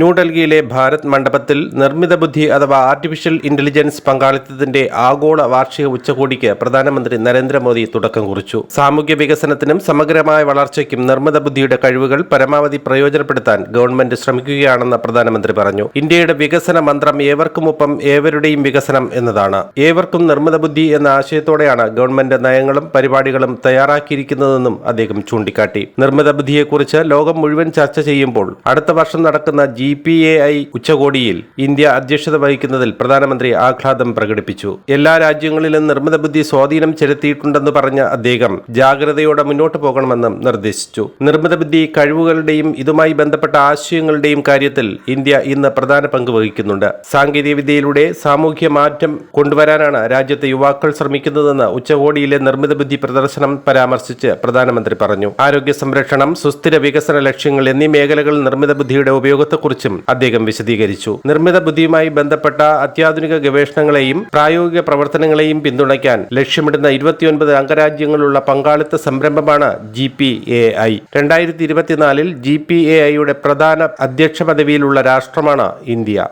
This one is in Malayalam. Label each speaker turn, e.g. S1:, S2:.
S1: ന്യൂഡൽഹിയിലെ ഭാരത് മണ്ഡപത്തിൽ നിർമ്മിത ബുദ്ധി അഥവാ ആർട്ടിഫിഷ്യൽ ഇന്റലിജൻസ് പങ്കാളിത്തത്തിന്റെ ആഗോള വാർഷിക ഉച്ചകോടിക്ക് പ്രധാനമന്ത്രി നരേന്ദ്രമോദി തുടക്കം കുറിച്ചു സാമൂഹ്യ വികസനത്തിനും സമഗ്രമായ വളർച്ചയ്ക്കും നിർമ്മിത ബുദ്ധിയുടെ കഴിവുകൾ പരമാവധി പ്രയോജനപ്പെടുത്താൻ ഗവൺമെന്റ് ശ്രമിക്കുകയാണെന്ന് പ്രധാനമന്ത്രി പറഞ്ഞു ഇന്ത്യയുടെ വികസന മന്ത്രം ഏവർക്കുമൊപ്പം ഏവരുടെയും വികസനം എന്നതാണ് ഏവർക്കും നിർമ്മിത ബുദ്ധി എന്ന ആശയത്തോടെയാണ് ഗവൺമെന്റ് നയങ്ങളും പരിപാടികളും തയ്യാറാക്കിയിരിക്കുന്നതെന്നും അദ്ദേഹം ചൂണ്ടിക്കാട്ടി നിർമ്മിത ബുദ്ധിയെക്കുറിച്ച് ലോകം മുഴുവൻ ചർച്ച ചെയ്യുമ്പോൾ അടുത്ത വർഷം നടക്കുന്ന ജി പി എ ഐ ഉച്ചകോടിയിൽ ഇന്ത്യ അധ്യക്ഷത വഹിക്കുന്നതിൽ പ്രധാനമന്ത്രി ആഹ്ലാദം പ്രകടിപ്പിച്ചു എല്ലാ രാജ്യങ്ങളിലും നിർമ്മിത ബുദ്ധി സ്വാധീനം ചെലുത്തിയിട്ടുണ്ടെന്ന് പറഞ്ഞ അദ്ദേഹം ജാഗ്രതയോടെ മുന്നോട്ടു പോകണമെന്നും നിർദ്ദേശിച്ചു നിർമ്മിത ബുദ്ധി കഴിവുകളുടെയും ഇതുമായി ബന്ധപ്പെട്ട ആശയങ്ങളുടെയും കാര്യത്തിൽ ഇന്ത്യ ഇന്ന് പ്രധാന പങ്ക് വഹിക്കുന്നുണ്ട് സാങ്കേതികവിദ്യയിലൂടെ സാമൂഹ്യ മാറ്റം കൊണ്ടുവരാനാണ് രാജ്യത്തെ യുവാക്കൾ ശ്രമിക്കുന്നതെന്ന് ഉച്ചകോടിയിലെ നിർമ്മിത ബുദ്ധി പ്രദർശനം പരാമർശിച്ച് പ്രധാനമന്ത്രി പറഞ്ഞു ആരോഗ്യ സംരക്ഷണം സുസ്ഥിര വികസന ലക്ഷ്യങ്ങൾ എന്നീ മേഖലകളിൽ നിർമ്മിത ബുദ്ധിയുടെ ഉപയോഗത്തെ കുറിച്ചും അദ്ദേഹം വിശദീകരിച്ചു നിർമ്മിത ബുദ്ധിയുമായി ബന്ധപ്പെട്ട അത്യാധുനിക ഗവേഷണങ്ങളെയും പ്രായോഗിക പ്രവർത്തനങ്ങളെയും പിന്തുണയ്ക്കാൻ ലക്ഷ്യമിടുന്ന ഇരുപത്തിയൊൻപത് അംഗരാജ്യങ്ങളുള്ള പങ്കാളിത്ത സംരംഭമാണ് ജി പി എ ഐ രണ്ടായിരത്തി ഇരുപത്തിനാലിൽ ജി പി എ ഐയുടെ പ്രധാന അധ്യക്ഷ പദവിയിലുള്ള രാഷ്ട്രമാണ് ഇന്ത്യ